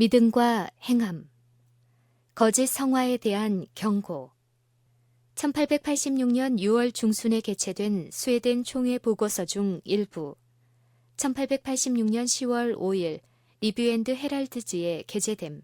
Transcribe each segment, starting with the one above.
믿음과 행함. 거짓 성화에 대한 경고. 1886년 6월 중순에 개최된 스웨덴 총회 보고서 중 일부. 1886년 10월 5일 리뷰앤드 헤랄드지에 게재됨.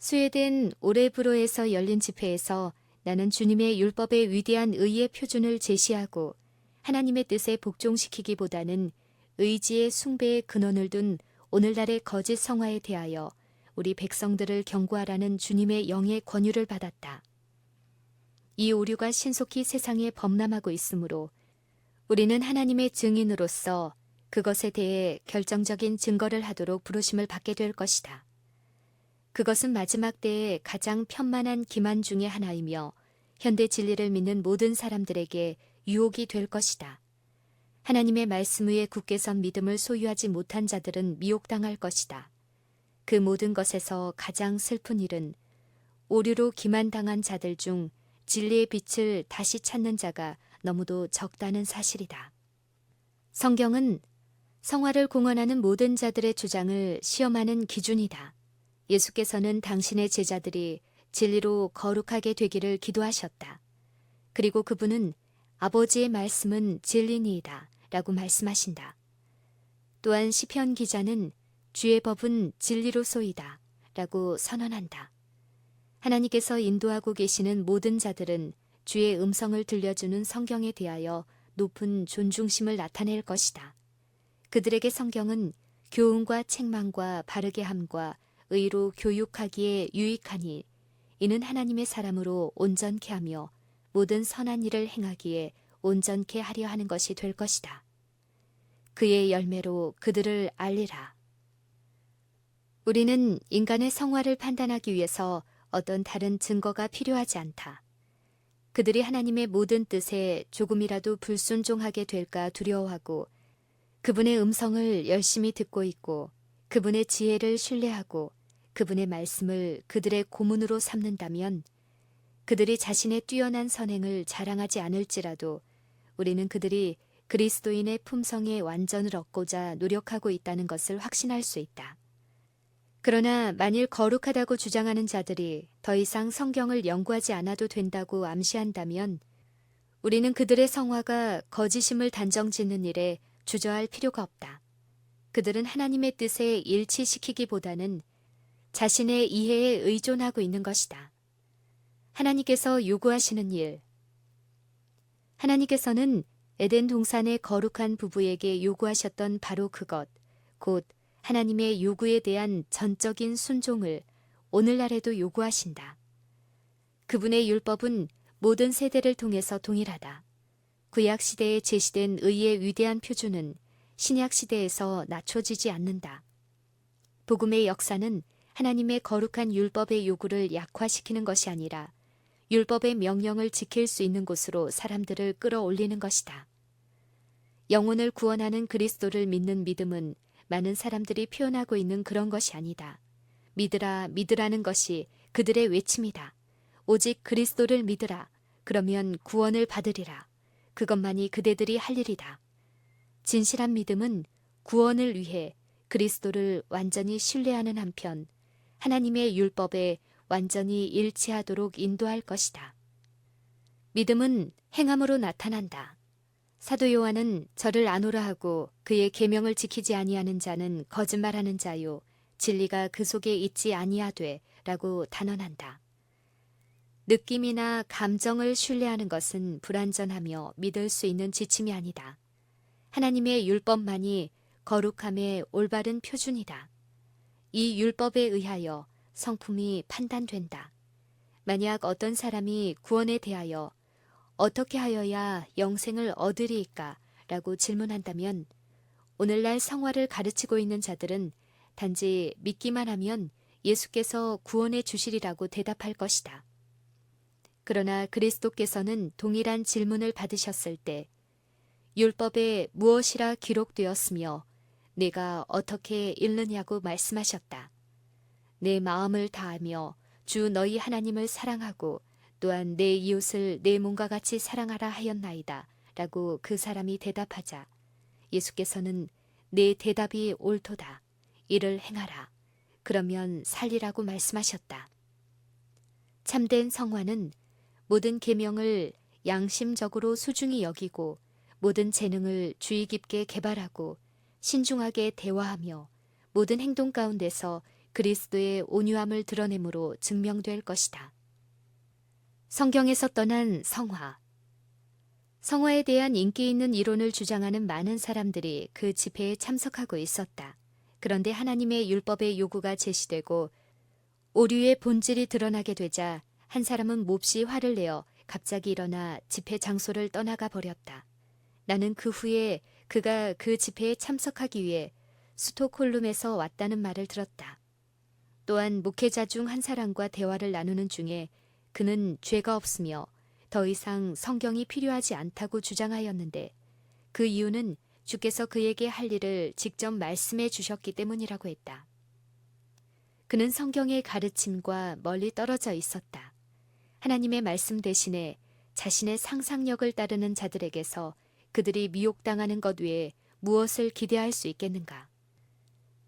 스웨덴 오레브로에서 열린 집회에서 나는 주님의 율법의 위대한 의의 표준을 제시하고 하나님의 뜻에 복종시키기보다는 의지의 숭배의 근원을 둔 오늘날의 거짓 성화에 대하여 우리 백성들을 경고하라는 주님의 영의 권유를 받았다. 이 오류가 신속히 세상에 범람하고 있으므로 우리는 하나님의 증인으로서 그것에 대해 결정적인 증거를 하도록 부르심을 받게 될 것이다. 그것은 마지막 때의 가장 편만한 기만 중의 하나이며 현대 진리를 믿는 모든 사람들에게 유혹이 될 것이다. 하나님의 말씀 위에 굳게 선 믿음을 소유하지 못한 자들은 미혹당할 것이다. 그 모든 것에서 가장 슬픈 일은 오류로 기만당한 자들 중 진리의 빛을 다시 찾는 자가 너무도 적다는 사실이다. 성경은 성화를 공언하는 모든 자들의 주장을 시험하는 기준이다. 예수께서는 당신의 제자들이 진리로 거룩하게 되기를 기도하셨다. 그리고 그분은 아버지의 말씀은 진리니이다 라고 말씀하신다. 또한 시편 기자는 주의 법은 진리로소이다 라고 선언한다. 하나님께서 인도하고 계시는 모든 자들은 주의 음성을 들려주는 성경에 대하여 높은 존중심을 나타낼 것이다. 그들에게 성경은 교훈과 책망과 바르게 함과 의로 교육하기에 유익하니 이는 하나님의 사람으로 온전케 하며 모든 선한 일을 행하기에 온전케 하려 하는 것이 될 것이다. 그의 열매로 그들을 알리라. 우리는 인간의 성화를 판단하기 위해서 어떤 다른 증거가 필요하지 않다. 그들이 하나님의 모든 뜻에 조금이라도 불순종하게 될까 두려워하고 그분의 음성을 열심히 듣고 있고 그분의 지혜를 신뢰하고 그분의 말씀을 그들의 고문으로 삼는다면 그들이 자신의 뛰어난 선행을 자랑하지 않을지라도 우리는 그들이 그리스도인의 품성의 완전을 얻고자 노력하고 있다는 것을 확신할 수 있다. 그러나 만일 거룩하다고 주장하는 자들이 더 이상 성경을 연구하지 않아도 된다고 암시한다면 우리는 그들의 성화가 거짓임을 단정 짓는 일에 주저할 필요가 없다. 그들은 하나님의 뜻에 일치시키기보다는 자신의 이해에 의존하고 있는 것이다. 하나님께서 요구하시는 일. 하나님께서는 에덴 동산의 거룩한 부부에게 요구하셨던 바로 그것, 곧 하나님의 요구에 대한 전적인 순종을 오늘날에도 요구하신다. 그분의 율법은 모든 세대를 통해서 동일하다. 구약 시대에 제시된 의의 위대한 표준은 신약 시대에서 낮춰지지 않는다. 복음의 역사는 하나님의 거룩한 율법의 요구를 약화시키는 것이 아니라 율법의 명령을 지킬 수 있는 곳으로 사람들을 끌어올리는 것이다. 영혼을 구원하는 그리스도를 믿는 믿음은 많은 사람들이 표현하고 있는 그런 것이 아니다. 믿으라, 믿으라는 것이 그들의 외침이다. 오직 그리스도를 믿으라. 그러면 구원을 받으리라. 그것만이 그대들이 할 일이다. 진실한 믿음은 구원을 위해 그리스도를 완전히 신뢰하는 한편 하나님의 율법에 완전히 일치하도록 인도할 것이다. 믿음은 행함으로 나타난다. 사도 요한은 저를 아노라 하고 그의 계명을 지키지 아니하는 자는 거짓말하는 자요 진리가 그 속에 있지 아니하되라고 단언한다. 느낌이나 감정을 신뢰하는 것은 불완전하며 믿을 수 있는 지침이 아니다. 하나님의 율법만이 거룩함의 올바른 표준이다. 이 율법에 의하여 성품이 판단된다. 만약 어떤 사람이 구원에 대하여 어떻게 하여야 영생을 얻으리이까? 라고 질문한다면 오늘날 성화를 가르치고 있는 자들은 단지 믿기만 하면 예수께서 구원해 주시리라고 대답할 것이다. 그러나 그리스도께서는 동일한 질문을 받으셨을 때 율법에 무엇이라 기록되었으며 내가 어떻게 읽느냐고 말씀하셨다. 내 마음을 다하며 주 너희 하나님을 사랑하고 또한 내 이웃을 내 몸과 같이 사랑하라 하였나이다. 라고 그 사람이 대답하자 예수께서는 내 대답이 옳도다. 이를 행하라. 그러면 살리라고 말씀하셨다. 참된 성화는 모든 계명을 양심적으로 소중히 여기고 모든 재능을 주의 깊게 개발하고 신중하게 대화하며 모든 행동 가운데서 그리스도의 온유함을 드러내므로 증명될 것이다. 성경에서 떠난 성화. 성화에 대한 인기 있는 이론을 주장하는 많은 사람들이 그 집회에 참석하고 있었다. 그런데 하나님의 율법의 요구가 제시되고 오류의 본질이 드러나게 되자 한 사람은 몹시 화를 내어 갑자기 일어나 집회 장소를 떠나가 버렸다. 나는 그 후에 그가 그 집회에 참석하기 위해 스톡홀름에서 왔다는 말을 들었다. 또한 목회자 중 한 사람과 대화를 나누는 중에 그는 죄가 없으며 더 이상 성경이 필요하지 않다고 주장하였는데 그 이유는 주께서 그에게 할 일을 직접 말씀해 주셨기 때문이라고 했다. 그는 성경의 가르침과 멀리 떨어져 있었다. 하나님의 말씀 대신에 자신의 상상력을 따르는 자들에게서 그들이 미혹당하는 것 외에 무엇을 기대할 수 있겠는가?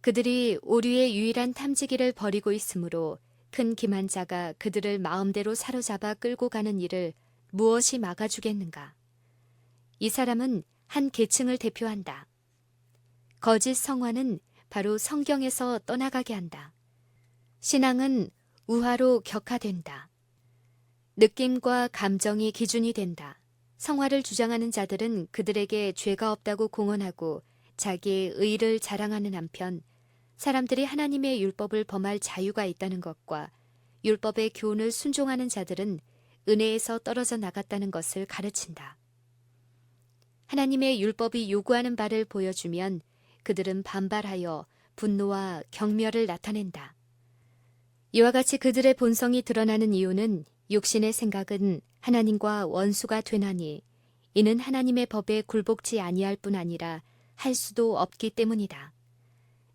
그들이 오류의 유일한 탐지기를 버리고 있으므로 큰 기만자가 그들을 마음대로 사로잡아 끌고 가는 일을 무엇이 막아주겠는가? 이 사람은 한 계층을 대표한다. 거짓 성화는 바로 성경에서 떠나가게 한다. 신앙은 우화로 격화된다. 느낌과 감정이 기준이 된다. 성화를 주장하는 자들은 그들에게 죄가 없다고 공언하고 자기의 의를 자랑하는 한편 사람들이 하나님의 율법을 범할 자유가 있다는 것과 율법의 교훈을 순종하는 자들은 은혜에서 떨어져 나갔다는 것을 가르친다. 하나님의 율법이 요구하는 바를 보여주면 그들은 반발하여 분노와 경멸을 나타낸다. 이와 같이 그들의 본성이 드러나는 이유는 육신의 생각은 하나님과 원수가 되나니 이는 하나님의 법에 굴복치 아니할 뿐 아니라 할 수도 없기 때문이다.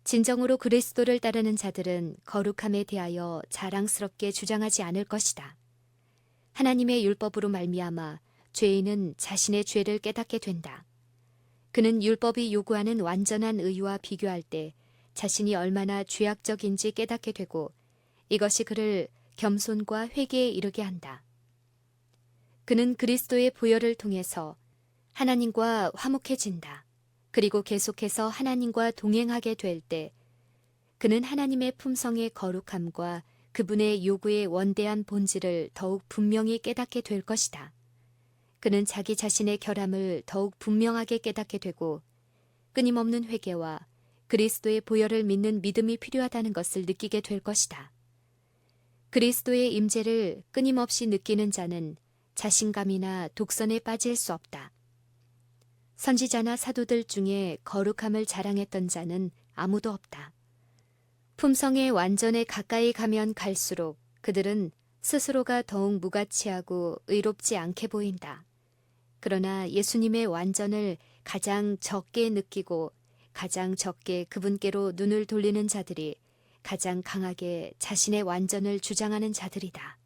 진정으로 그리스도를 따르는 자들은 거룩함에 대하여 자랑스럽게 주장하지 않을 것이다. 하나님의 율법으로 말미암아 죄인은 자신의 죄를 깨닫게 된다. 그는 율법이 요구하는 완전한 의와 비교할 때 자신이 얼마나 죄악적인지 깨닫게 되고 이것이 그를 겸손과 회개에 이르게 한다. 그는 그리스도의 보혈을 통해서 하나님과 화목해진다. 그리고 계속해서 하나님과 동행하게 될 때 그는 하나님의 품성의 거룩함과 그분의 요구의 원대한 본질을 더욱 분명히 깨닫게 될 것이다. 그는 자기 자신의 결함을 더욱 분명하게 깨닫게 되고 끊임없는 회개와 그리스도의 보혈을 믿는 믿음이 필요하다는 것을 느끼게 될 것이다. 그리스도의 임재를 끊임없이 느끼는 자는 자신감이나 독선에 빠질 수 없다. 선지자나 사도들 중에 거룩함을 자랑했던 자는 아무도 없다. 품성의 완전에 가까이 가면 갈수록 그들은 스스로가 더욱 무가치하고 의롭지 않게 보인다. 그러나 예수님의 완전을 가장 적게 느끼고 가장 적게 그분께로 눈을 돌리는 자들이 가장 강하게 자신의 완전을 주장하는 자들이다.